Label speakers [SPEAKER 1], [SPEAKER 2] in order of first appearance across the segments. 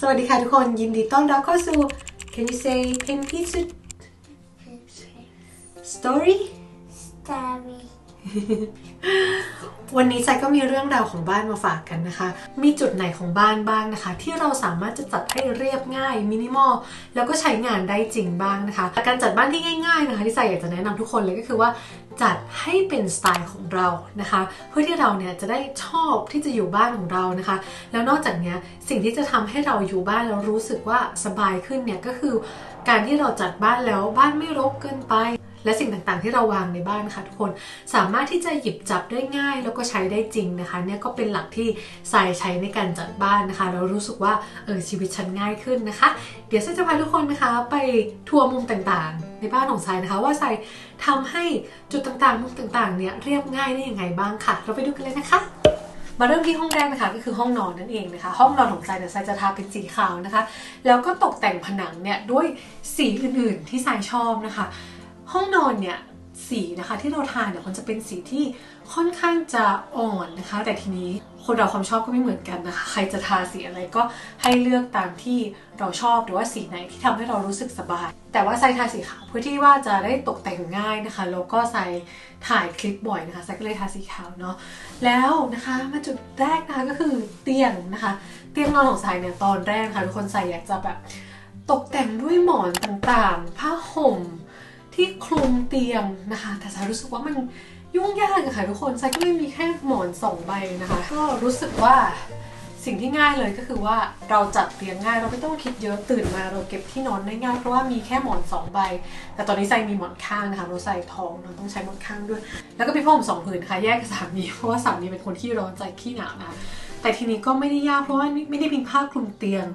[SPEAKER 1] สวัสดีค่ะทุกคน ยินดีต้อนรับเข้าสู่ Can you say Pen Pizza Story
[SPEAKER 2] Story.
[SPEAKER 1] วันนี้ใจก็มีเรื่องราวของบ้านมาฝากกันนะคะ มีจุดไหนของบ้านบ้างนะคะ ที่เราสามารถจะจัดให้เรียบง่ายมินิมอลแล้วก็ใช้งานได้จริงบ้างนะคะ การจัดบ้านที่ง่ายๆนะคะที่ใจอยากจะแนะนำทุกคนเลยก็คือว่าจัดให้เป็นสไตล์ของเรานะคะ เพื่อที่เราเนี่ยจะได้ชอบที่จะอยู่บ้านของเรานะคะ แล้วนอกจากนี้สิ่งที่จะทำให้เราอยู่บ้านแล้วรู้สึกว่าสบายขึ้นเนี่ยก็คือ การที่เราจัดบ้านแล้วบ้านไม่รกเกินไป และสิ่งต่างๆ ที่เราวางในบ้านค่ะทุกคนสามารถที่จะหยิบจับได้ง่าย แล้วก็ใช้ได้จริงนะคะเนี่ยก็เป็นหลักที่สายใช้ในการจัดบ้านนะคะ เรารู้สึกว่าเออชีวิตฉันง่ายขึ้นนะคะ เดี๋ยวสายจะพาทุกคนนะคะ ไปทัวร์มุมต่างๆ ในบ้านของสายนะคะ ว่าสายทำให้จุดต่างๆมุมต่างๆเนี่ยเรียบง่ายได้ยังไงบ้างค่ะ เราไปดูกันเลยนะคะมาเริ่มที่ห้องแรกนะคะก็คือห้องนอนนั่นเองนะคะ ห้องนอนของทรายเนี่ยทรายจะทาเป็นสีขาวนะคะ แล้วก็ตกแต่งผนังเนี่ยด้วยสีอื่นๆที่ทรายชอบนะคะ ห้องนอนเนี่ยสีนะคะที่เราทาเนี่ยมันจะเป็นสีที่ค่อนข้างจะอ่อนนะคะ แต่ทีนี้คนเราความชอบก็ไม่เหมือนกันนะคะ ใครจะทาสีอะไรก็ให้เลือกตามที่เราชอบหรือว่าสีไหนที่ทำให้เรารู้สึกสบาย แต่ว่าใส่ทาสีขาวเพื่อที่ว่าจะได้ตกแต่งง่ายนะคะแล้วก็ใส่ถ่ายคลิปบ่อยนะคะใส่ก็เลยทาสีขาวเนาะแล้วนะคะมาจุดแรกนะคะก็คือเตียงนะคะ เตียงนอนของใส่เนี่ยตอนแรกค่ะทุกคนใส่อยากจะแบบตกแต่งด้วยหมอนต่างๆ ผ้าห่ม ที่คลุมเตียงนะคะ แต่สายรู้สึกว่ามันยุ่งยากอะค่ะทุกคนสายก็เลยมีแค่หมอนสองใบนะคะ ก็รู้สึกว่าสิ่งที่ง่ายเลยก็คือว่าเราจัดเตียงง่ายเราไม่ต้องคิดเยอะตื่นมาเราเก็บที่นอนได้ง่ายเพราะว่ามีแค่หมอนสองใบ แต่ตอนนี้ใส่มีหมอนข้างนะคะเราใส่ท้องเราต้องใช้หมอนข้างด้วย แล้วก็มีผ้าห่มสองผืนนะคะแยกกับสามีเพราะว่าสามีเป็นคนที่ร้อนใจขี้หนาวนะคะแต่ทีนี้ก็ไม่ได้ยากเพราะว่าไม่ได้มีผ้าคลุมเตียง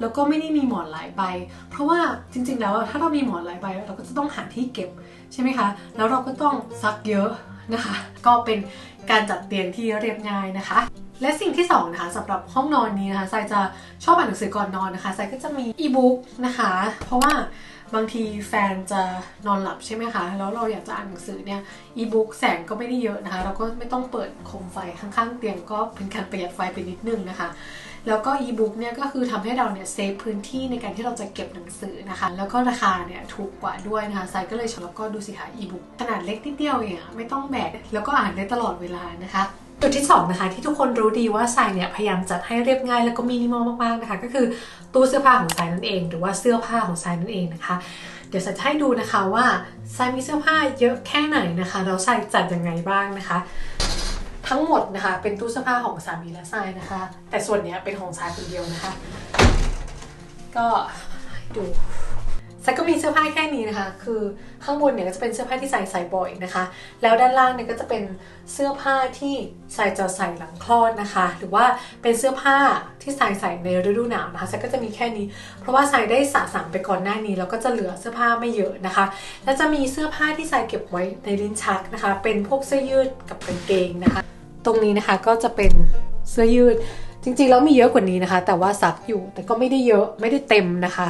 [SPEAKER 1] แล้วก็ไม่ได้มีหมอนหลายใบ เพราะว่าจริงๆ แล้วถ้าเรามีหมอนหลายใบ เราก็จะต้องหาที่เก็บใช่ไหมคะ แล้วเราก็ต้องซักเยอะนะคะ ก็เป็นการจัดเตียงที่เรียบง่ายนะคะ และสิ่งที่สองนะคะสำหรับห้องนอนนี้นะคะทรายจะชอบอ่านหนังสือก่อนนอนนะคะทรายก็จะมีอีบุ๊กนะคะ เพราะว่าบางทีแฟนจะนอนหลับใช่ไหมคะ แล้วเราอยากจะอ่านหนังสือเนี่ยอีบุ๊กแสงก็ไม่ได้เยอะนะคะ เราก็ไม่ต้องเปิดโคมไฟข้างๆ เตียงก็เป็นการประหยัดไฟไปนิดนึงนะคะ แล้วก็อีบุ๊กเนี่ยก็คือทำให้เราเนี่ยเซฟพื้นที่ในการที่เราจะเก็บหนังสือนะคะ แล้วก็ราคาเนี่ยถูกกว่าด้วยนะคะไซก็เลยชอบแล้วก็ดูสิคะอีบุ๊กขนาดเล็กนิดเดียวเองไม่ต้องแบกแล้วก็อ่านได้ตลอดเวลานะคะจุดที่2นะคะที่ทุกคนรู้ดีว่าทรายเนี่ยพยายามจัดให้เรียบง่ายแล้วก็มินิมอลมากๆนะคะ ก็คือตู้เสื้อผ้าของทรายนั่นเอง หรือว่าเสื้อผ้าของทรายนั่นเองนะคะ เดี๋ยวทรายจะให้ดูนะคะว่าทรายมีเสื้อผ้าเยอะแค่ไหนนะคะแล้วทรายจัดยังไงบ้างนะคะ ทั้งหมดนะคะ เป็นตู้เสื้อผ้าของสามีและทรายนะคะ แต่ส่วนเนี้ยเป็นของทรายคนเดียวนะคะ ก็ดูทรายก็มีเสื้อผ้าแค่นี้นะคะ คือข้างบนเนี่ยก็จะเป็นเสื้อผ้าที่ใส่ใส่บ่อยนะคะ แล้วด้านล่างเนี่ยก็จะเป็นเสื้อผ้าที่ใส่จะใส่หลังคลอดนะคะ หรือว่าเป็นเสื้อผ้าที่ใส่ใส่ในฤดูหนาวนะคะทรายก็จะมีแค่นี้ เพราะว่าทรายได้สะสมไปก่อนหน้านี้ แล้วก็จะเหลือเสื้อผ้าไม่เยอะนะคะ แล้วจะมีเสื้อผ้าที่ทรายเก็บไว้ในลิ้นชักนะคะ เป็นพวกเสื้อยืดกับกางเกงนะคะ ตรงนี้นะคะก็จะเป็นเสื้อยืด จริงๆแล้วมีเยอะกว่านี้นะคะ แต่ว่าซักอยู่แต่ก็ไม่ได้เยอะไม่ได้เต็มนะคะ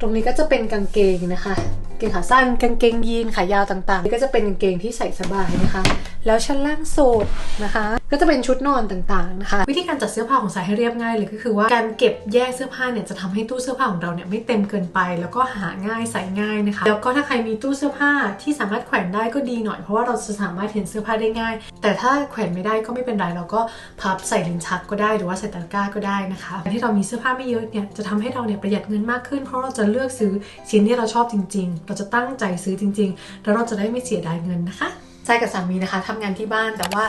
[SPEAKER 1] ตรงนี้ก็จะเป็นกางเกงนะคะ เกงขาสั้นกางเกงยีนขายาวต่างๆนี่ก็จะเป็นกางเกงที่ใส่สบายนะคะ แล้วชั้นล่างโสดนะคะ ก็จะเป็นชุดนอนต่างๆนะคะ วิธีการจัดเสื้อผ้าของสายให้เรียบง่ายเลยก็คือว่าการเก็บแยกเสื้อผ้าเนี่ยจะทำให้ตู้เสื้อผ้าของเราเนี่ยไม่เต็มเกินไป แล้วก็หาง่ายใส่ง่ายนะคะ แล้วก็ถ้าใครมีตู้เสื้อผ้าที่สามารถแขวนได้ก็ดีหน่อยเพราะว่าเราจะสามารถเห็นเสื้อผ้าได้ง่าย แต่ถ้าแขวนไม่ได้ก็ไม่เป็นไรเราก็พับใส่ลิ้นชักก็ได้หรือว่าใส่ตะกร้าก็ได้นะคะการที่เรามีเสื้อผ้าไม่เยอะเนี่ยจะทำให้เราเนี่ยประหยัดเงินมากขึ้น เพราะเราจะเลือกซื้อชิ้นที่เราชอบจริง ๆเราจะตั้งใจซื้อจริง ๆ แล้วเราจะได้ไม่เสียดายเงินนะคะใจกับสามีนะคะทำงานที่บ้านแต่ว่า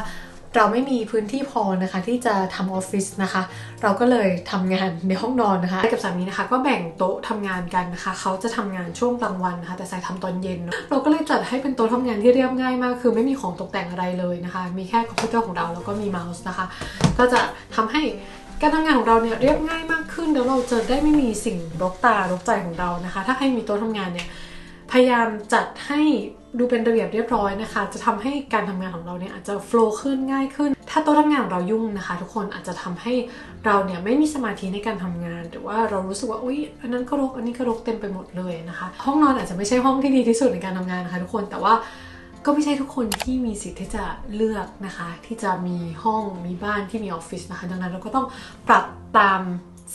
[SPEAKER 1] เราไม่มีพื้นที่พอนะคะที่จะทำออฟฟิศนะคะ เราก็เลยทำงานในห้องนอนนะคะกับสามีนะคะ ก็แบ่งโต๊ะทำงานกันนะคะ เขาจะทำงานช่วงกลางวันนะคะ แต่สายทำตอนเย็น เราก็เลยจัดให้เป็นโต๊ะทำงานที่เรียบง่ายมาก คือไม่มีของตกแต่งอะไรเลยนะคะ มีแค่คอมพิวเตอร์ของเราแล้วก็มีเมาส์นะคะ ก็จะทำให้การทำงานของเราเนี่ยเรียบง่ายมากขึ้นแล้วเราจะได้ไม่มีสิ่งรกตารกใจของเรานะคะ ถ้าใครมีโต๊ะทำงานเนี่ย พยายามจัดให้ดูเป็นระเบียบเรียบร้อยนะคะ จะทำให้การทำงานของเราเนี่ยอาจจะโฟล์ขึ้นง่ายขึ้น ถ้าโต๊ะทำงานของเรายุ่งนะคะ ทุกคนอาจจะทำให้เราเนี่ยไม่มีสมาธิในการทำงาน หรือว่าเรารู้สึกว่าอุ๊ยอันนั้นก็รกอันนี้ก็รกเต็มไปหมดเลยนะคะ ห้องนอนอาจจะไม่ใช่ห้องที่ดีที่สุดในการทำงานนะคะทุกคนแต่ว่าก็ไม่ใช่ทุกคนที่มีสิทธิ์ที่จะเลือกนะคะ ที่จะมีห้องมีบ้านที่มีออฟฟิศนะคะ ดังนั้นเราก็ต้องปรับตาม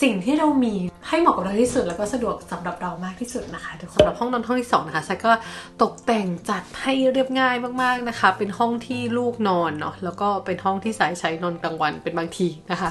[SPEAKER 1] สิ่งที่เรามีให้เหมาะกับเราที่สุด แล้วก็สะดวกสำหรับเรามากที่สุดนะคะสำหรับห้องนอนห้องที่สองนะคะไซก็ตกแต่งจัดให้เรียบง่ายมากๆนะคะ เป็นห้องที่ลูกนอนเนาะแล้วก็เป็นห้องที่สายใช้นอนกลางวันเป็นบางทีนะคะ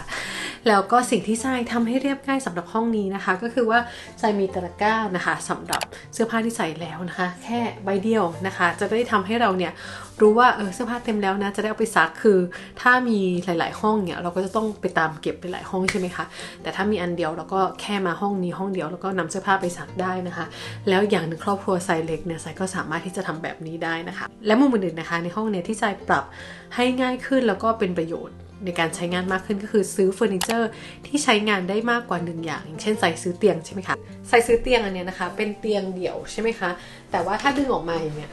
[SPEAKER 1] แล้วก็สิ่งที่ทรายทำให้เรียบง่ายสำหรับห้องนี้นะคะ ก็คือว่าทรายมีตะกร้านะคะสำหรับเสื้อผ้าที่ใส่แล้วนะคะ แค่ใบเดียวนะคะ จะได้ทำให้เราเนี่ยรู้ว่าเออเสื้อผ้าเต็มแล้วนะ จะได้เอาไปซักคือ ถ้ามีหลาย ๆ ห้องเนี่ยเราก็จะต้องไปตามเก็บไปหลายห้องใช่ไหมคะแต่ถ้ามีอันเดียวเราก็แค่มาห้องนี้ห้องเดียวแล้วก็นำเสื้อผ้าไปซักได้นะคะ แล้วอย่างหนึ่งครอบครัวไซเล็กเนี่ยไซก็สามารถที่จะทำแบบนี้ได้นะคะ และมุมอื่นๆนะคะ ในห้องเนี่ยที่ไซปรับให้ง่ายขึ้นแล้วก็เป็นประโยชน์ในการใช้งานมากขึ้นก็คือซื้อเฟอร์นิเจอร์ที่ใช้งานได้มากกว่าหนึ่งอย่าง อย่างเช่นใส่ซื้อเตียงใช่ไหมคะใส่ซื้อเตียงอันเนี้ยนะคะ เป็นเตียงเดี่ยวใช่ไหมคะ แต่ว่าถ้าดึงออกมาอย่างเนี้ย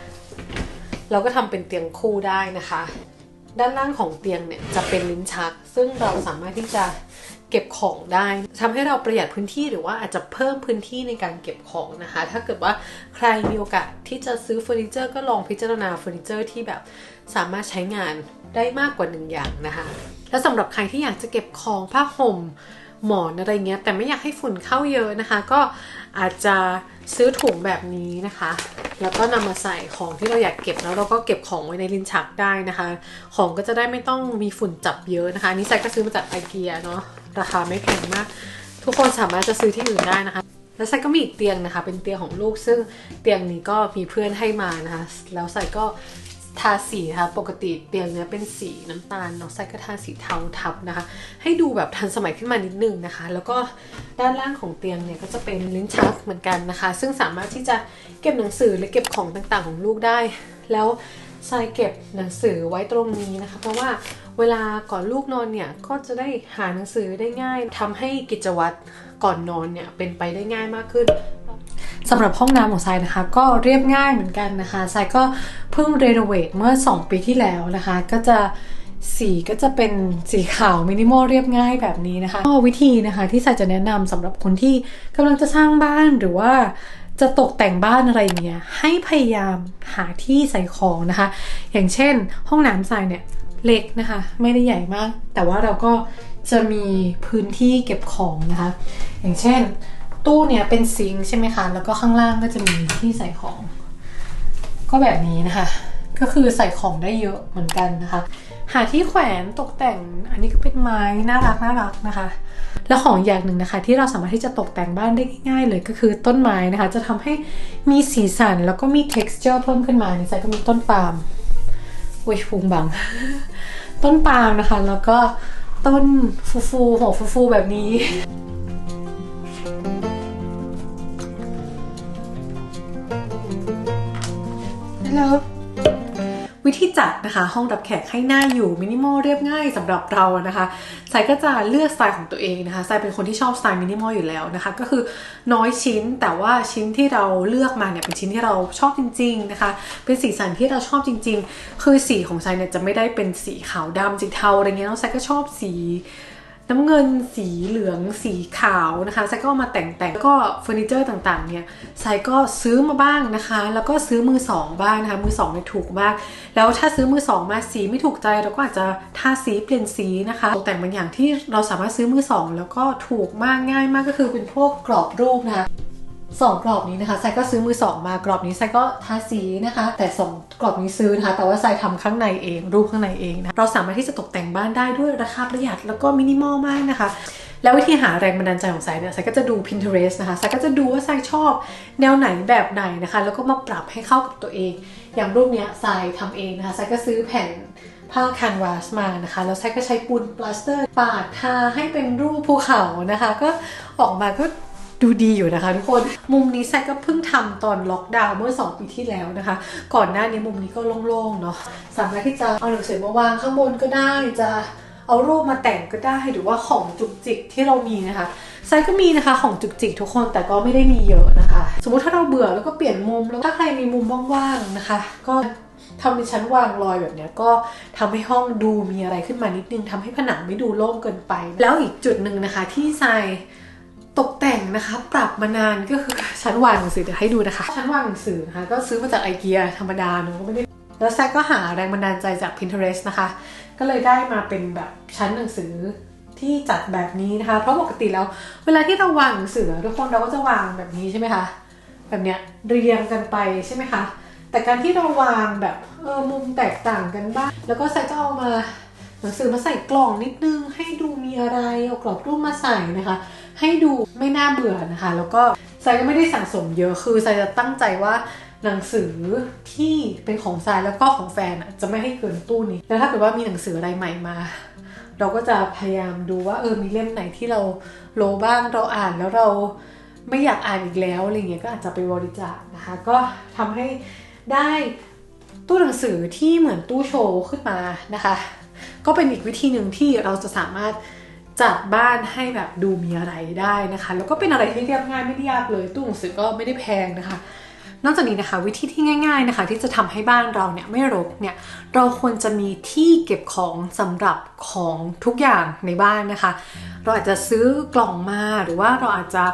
[SPEAKER 1] เราก็ทำเป็นเตียงคู่ได้นะคะ ด้านล่างของเตียงเนี่ยจะเป็นลิ้นชัก ซึ่งเราสามารถที่จะเก็บของได้ทำให้เราประหยัดพื้นที่หรือว่าอาจจะเพิ่มพื้นที่ในการเก็บของนะคะ ถ้าเกิดว่าใครมีโอกาสที่จะซื้อเฟอร์นิเจอร์ก็ลองพิจารณาเฟอร์นิเจอร์ที่แบบสามารถใช้งานได้มากกว่าหนึ่งอย่างนะคะ และสำหรับใครที่อยากจะเก็บของผ้าห่มหมอนอะไรเงี้ยแต่ไม่อยากให้ฝุ่นเข้าเยอะนะคะ ก็อาจจะซื้อถุงแบบนี้นะคะ แล้วก็นำมาใส่ของที่เราอยากเก็บแล้วเราก็เก็บของไว้ในลิ้นชักได้นะคะ ของก็จะได้ไม่ต้องมีฝุ่นจับเยอะนะคะนี่แซกก็ซื้อมาจากไอเกียเนาะราคาไม่แพงมาก ทุกคนสามารถจะซื้อที่อื่นได้นะคะ แล้วใส่ก็มีอีกเตียงนะคะ เป็นเตียงของลูกซึ่งเตียงนี้ก็มีเพื่อนให้มานะคะ แล้วใส่ก็ ทาสีนะคะปกติเตียงเนี้ยเป็นสีน้ำตาลเนาะใส่ก็ทาสีเทาทับนะคะ ให้ดูแบบทันสมัยขึ้นมานิดนึงนะคะ แล้วก็ด้านล่างของเตียงเนี่ยก็จะเป็นลิ้นชักเหมือนกันนะคะ ซึ่งสามารถที่จะเก็บหนังสือหรือเก็บของต่างๆ ของลูกได้ แล้วทรายเก็บหนังสือไว้ตรงนี้นะคะ เพราะว่าเวลาก่อนลูกนอนเนี่ยก็จะได้หาหนังสือได้ง่ายทำให้กิจวัตรก่อนนอนเนี่ยเป็นไปได้ง่ายมากขึ้น สำหรับห้องน้ำของทรายนะคะ ก็เรียบง่ายเหมือนกันนะคะทรายก็เพิ่งรีโนเวทเมื่อ 2 ปีที่แล้วนะคะ ก็จะสีก็จะเป็นสีขาวมินิมอลเรียบง่ายแบบนี้นะคะก็วิธีนะคะที่ทรายจะแนะนำสำหรับคนที่กำลังจะสร้างบ้านหรือว่าจะตกแต่งบ้านอะไรอย่างเงี้ยให้พยายามหาที่ใส่ของนะคะ อย่างเช่น ห้องน้ำทรายเนี่ยเล็กนะคะ ไม่ได้ใหญ่มาก แต่ว่าเราก็จะมีพื้นที่เก็บของนะคะ อย่างเช่น ตู้เนี่ยเป็นซิงใช่ไหมคะ แล้วก็ข้างล่างก็จะมีที่ใส่ของ ก็แบบนี้นะคะ ก็คือใส่ของได้เยอะเหมือนกันนะคะ หาที่แขวนตกแต่ง อันนี้ก็เป็นไม้น่ารักน่ารักนะคะ แล้วของอย่างหนึ่งนะคะ ที่เราสามารถที่จะตกแต่งบ้านได้ง่าย ๆ เลยก็คือต้นไม้นะคะ จะทำให้มีสีสันแล้วก็มี texture เพิ่มขึ้นมาในใจก็มีต้นปาล์มอุ้ยพุงบัง ต้นปาล์มนะคะ แล้วก็ต้นฟูฟูหัวฟูฟูแบบนี้ ฮัลโหลวิธีจัดนะคะห้องรับแขกให้หน้าอยู่มินิมอลเรียบง่ายสำหรับเรานะคะสายก็จะเลือกสไตล์ของตัวเองนะคะสายเป็นคนที่ชอบสไตล์มินิมอลอยู่แล้วนะคะก็คือน้อยชิ้นแต่ว่าชิ้นที่เราเลือกมาเนี่ยเป็นชิ้นที่เราชอบจริงๆนะคะเป็นสีสันที่เราชอบจริง ๆ คือสีของสายเนี่ยจะไม่ได้เป็นสีขาวดำสีเทาอะไรเงี้ยแล้วสายก็ชอบสี น้ำเงินสีเหลืองสีขาวนะคะไซก็มาแต่งแต่งแล้วก็เฟอร์นิเจอร์ต่างๆเนี่ยไซก็ซื้อมาบ้างนะคะ แล้วก็ซื้อมือสองบ้างนะคะมือสองเนี่ยถูกมาก แล้วถ้าซื้อมือสองมาสีไม่ถูกใจเราก็อาจจะทาสีเปลี่ยนสีนะคะตกแต่งบางอย่างที่เราสามารถซื้อมือสองแล้วก็ถูกมากง่ายมากก็คือเป็นพวกกรอบรูปนะคะ สองกรอบนี้นะคะไซก็ซื้อมือสองมากรอบนี้ไซก็ทาสีนะคะ แต่สองกรอบนี้ซื้อนะคะแต่ว่าไซทำข้างในเองรูปข้างในเองนะเราสามารถที่จะตกแต่งบ้านได้ด้วยราคาประหยัดแล้วก็มินิมอลมากนะคะแล้ววิธีหาแรงบันดาลใจของไซเนี่ยไซก็จะดู Pinterest นะคะไซก็จะดูว่าไซชอบแนวไหนแบบไหนนะคะ แล้วก็มาปรับให้เข้ากับตัวเอง อย่างรูปเนี้ยไซทำเองนะคะไซก็ซื้อแผ่นผ้าแคนวาสมานะคะ แล้วไซก็ใช้ปูนปลาสเตอร์ปาดทาให้เป็นรูปภูเขานะคะ ก็ออกมาก็ ดูดีอยู่นะคะทุกคนมุมนี้ไซก็เพิ่งทำตอนล็อกดาวน์เมื่อ 2 ปีที่แล้วนะคะ ก่อนหน้านี้มุมนี้ก็โล่งๆเนาะสามารถที่จะเอาหนังสือมาวางข้างบนก็ได้จะเอารูปมาแต่งก็ได้หรือว่าของจุกจิกที่เรามีนะคะไซก็มีนะคะของจุกจิกทุกคนแต่ก็ไม่ได้มีเยอะนะคะ สมมุติถ้าเราเบื่อแล้วก็เปลี่ยนมุมแล้วถ้าใครมีมุมว่างๆนะคะ ก็ทำในชั้นวางรอยแบบนี้ก็ทำให้ห้องดูมีอะไรขึ้นมานิดนึงทำให้ผนังไม่ดูโล่งเกินไป แล้วอีกจุดหนึ่งนะคะที่ไซ ตกแต่งนะคะปรับมานานก็คือชั้นวางหนังสือเดี๋ยวให้ดูนะคะชั้นวางหนังสือนะคะก็ซื้อมาจากไอเกียธรรมดาเนอะก็ไม่ได้แล้วแซกก็หาแรงบันดาลใจจาก Pinterest นะคะ ก็เลยได้มาเป็นแบบชั้นหนังสือที่จัดแบบนี้นะคะ เพราะปกติแล้ว เวลาที่เราวางหนังสือทุกคนเราก็จะวางแบบนี้ใช่ไหมคะแบบเนี้ยเรียงกันไปใช่ไหมคะแต่การที่เราวางแบบเออมุมแตกต่างกันบ้างแล้วก็แซกก็เอามา หนังสือมาใส่กล่องนิดนึง ให้ดูมีอะไรเอากรอบรูปมาใส่นะคะ ให้ดูไม่น่าเบื่อนะคะ แล้วก็ไซก็ไม่ได้สั่งสมเยอะคือไซจะตั้งใจว่าหนังสือที่เป็นของทรายแล้วก็ของแฟนจะไม่ให้เกินตู้นี้ แล้วถ้าเกิดว่ามีหนังสืออะไรใหม่มา เราก็จะพยายามดูว่าเออมีเล่มไหนที่เราโลบ้างเราอ่านแล้วเราไม่อยากอ่านอีกแล้วอะไรเงี้ยก็อาจจะไปบริจาคนะคะ ก็ทำให้ได้ตู้หนังสือที่เหมือนตู้โชว์ขึ้นมานะคะ ก็เป็นอีกวิธีหนึ่งที่เราจะสามารถจัดบ้านให้แบบดูมีอะไรได้นะคะ แล้วก็เป็นอะไรที่เรียบง่ายไม่ได้ยากเลยตู้หนังสือก็ไม่ได้แพงนะคะ นอกจากนี้นะคะ วิธีที่ง่าย ๆนะคะ ที่จะทำให้บ้านเราเนี่ยไม่รกเนี่ยเราควรจะมีที่เก็บของสำหรับของทุกอย่างในบ้านนะคะ เราอาจจะซื้อกล่องมาหรือว่าเราอาจจะ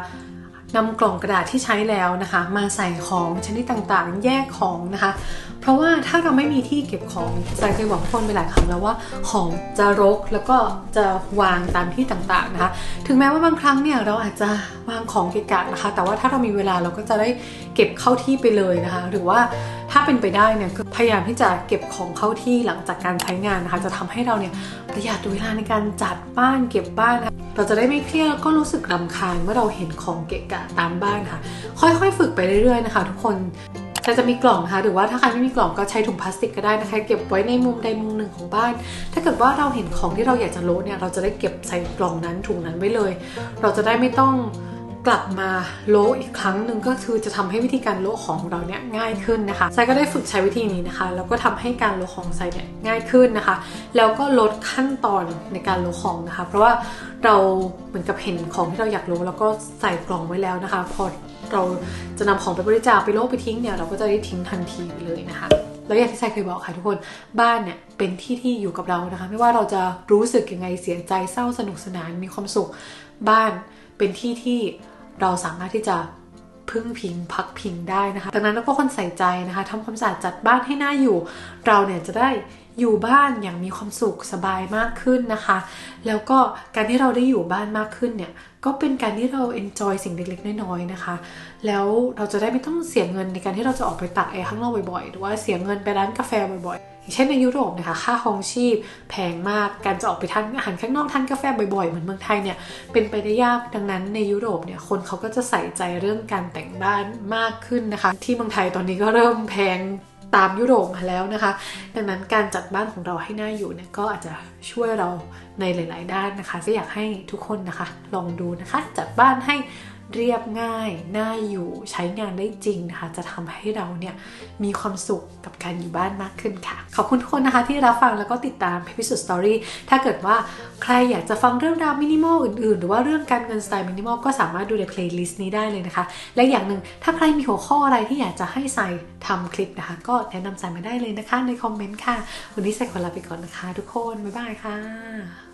[SPEAKER 1] นำกล่องกระดาษที่ใช้แล้วนะคะ มาใส่ของชนิดต่างๆ แยกของนะคะ เพราะว่าถ้าเราไม่มีที่เก็บของใจเคยบอกทุกคนไปหลายครั้งแล้วว่าของจะรกแล้วก็จะวางตามที่ต่างๆนะคะ ถึงแม้ว่าบางครั้งเนี่ยเราอาจจะวางของเกะกะนะคะ แต่ว่าถ้าเรามีเวลาเราก็จะได้เก็บเข้าที่ไปเลยนะคะ หรือว่าถ้าเป็นไปได้เนี่ยพยายามที่จะเก็บของเข้าที่หลังจากการใช้งานนะคะ จะทำให้เราเนี่ยประหยัดเวลาในการจัดบ้านเก็บบ้านนะคะเราจะได้ไม่เครียดแล้วก็รู้สึกรำคาญเมื่อเราเห็นของเกะกะตามบ้านค่ะ ค่อยๆ ฝึกไปเรื่อยๆนะคะ ทุกคนแต่จะมีกล่องนะคะหรือว่าถ้าใครไม่มีกล่องก็ใช้ถุงพลาสติกก็ได้นะคะ เก็บไว้ในมุมใดมุมหนึ่งของบ้าน ถ้าเกิดว่าเราเห็นของที่เราอยากจะโลดเนี่ยเราจะได้เก็บใส่กล่องนั้นถุงนั้นไว้เลย เราจะได้ไม่ต้อง กลับมาโลอีกครั้งหนึ่งก็คือจะทำให้วิธีการโลของเราเนี่ยง่ายขึ้นนะคะไซก็ได้ฝึกใช้วิธีนี้นะคะแล้วก็ทำให้การโลของไซเนี่ยง่ายขึ้นนะคะ แล้วก็ลดขั้นตอนในการโลของนะคะ เพราะว่าเราเหมือนกับเห็นของที่เราอยากโลแล้วก็ใส่กล่องไว้แล้วนะคะ พอเราจะนำของไปบริจาคไปโลไปทิ้งเนี่ยเราก็จะได้ทิ้งทันทีเลยนะคะแล้วอย่างที่ไซเคยบอกค่ะทุกคนบ้านเนี่ยเป็นที่ที่อยู่กับเรานะคะ ไม่ว่าเราจะรู้สึกยังไงเสียใจเศร้าสนุกสนานมีความสุขบ้านเป็นที่ที่ เราสามารถที่จะพึ่งพิงพักพิงได้นะคะ ดังนั้นเราก็คนใส่ใจนะคะทำความสะอาดจัดบ้านให้หน่าอยู่ เราเนี่ยจะได้อยู่บ้านอย่างมีความสุขสบายมากขึ้นนะคะ แล้วก็การที่เราได้อยู่บ้านมากขึ้นเนี่ย ก็เป็นการที่เรา enjoy สิ่งเล็กๆน้อยๆนะคะ แล้วเราจะได้ไม่ต้องเสียเงินในการที่เราจะออกไปตักแอร์ข้างนอกบ่อยๆ หรือว่าเสียเงินไปร้านกาแฟบ่อยๆอย่างเช่นในยุโรปนะคะค่าครองชีพแพงมากการจะออกไปทานอาหารข้างนอกทานกาแฟบ่อยๆ เหมือนเมืองไทยเนี่ยเป็นไปได้ยากดังนั้นในยุโรปเนี่ยคนเขาก็จะใส่ใจเรื่องการแต่งบ้านมากขึ้นนะคะ ที่เมืองไทยตอนนี้ก็เริ่มแพง ตามยุโรปมาแล้วนะคะ ดังนั้นการจัดบ้านของเราให้น่าอยู่เนี่ยก็อาจจะช่วยเราในหลาย ๆ ด้านนะคะก็อยากให้ทุกคนนะคะ ลองดูนะคะ จัดบ้านให้ เรียบง่าย น่าอยู่ใช้งานได้จริงนะคะ จะทำให้เราเนี่ยมีความสุขกับการอยู่บ้านมากขึ้นค่ะ ขอบคุณทุกคนนะคะที่รับฟังแล้วก็ติดตามพิสุดสตอรี่ถ้าเกิดว่าใครอยากจะฟังเรื่องราวมินิมอลอื่นๆ หรือว่าเรื่องการเงินสไตล์มินิมอลก็สามารถดูในเพลย์ลิสต์นี้ได้เลยนะคะ และอย่างหนึ่งถ้าใครมีหัวข้ออะไรที่อยากจะให้ใส่ทำคลิปนะคะ ก็แนะนำใส่มาได้เลยนะคะในคอมเมนต์ค่ะ วันนี้ใส่ขอลาไปก่อนนะคะ ทุกคนบ๊ายบายค่ะ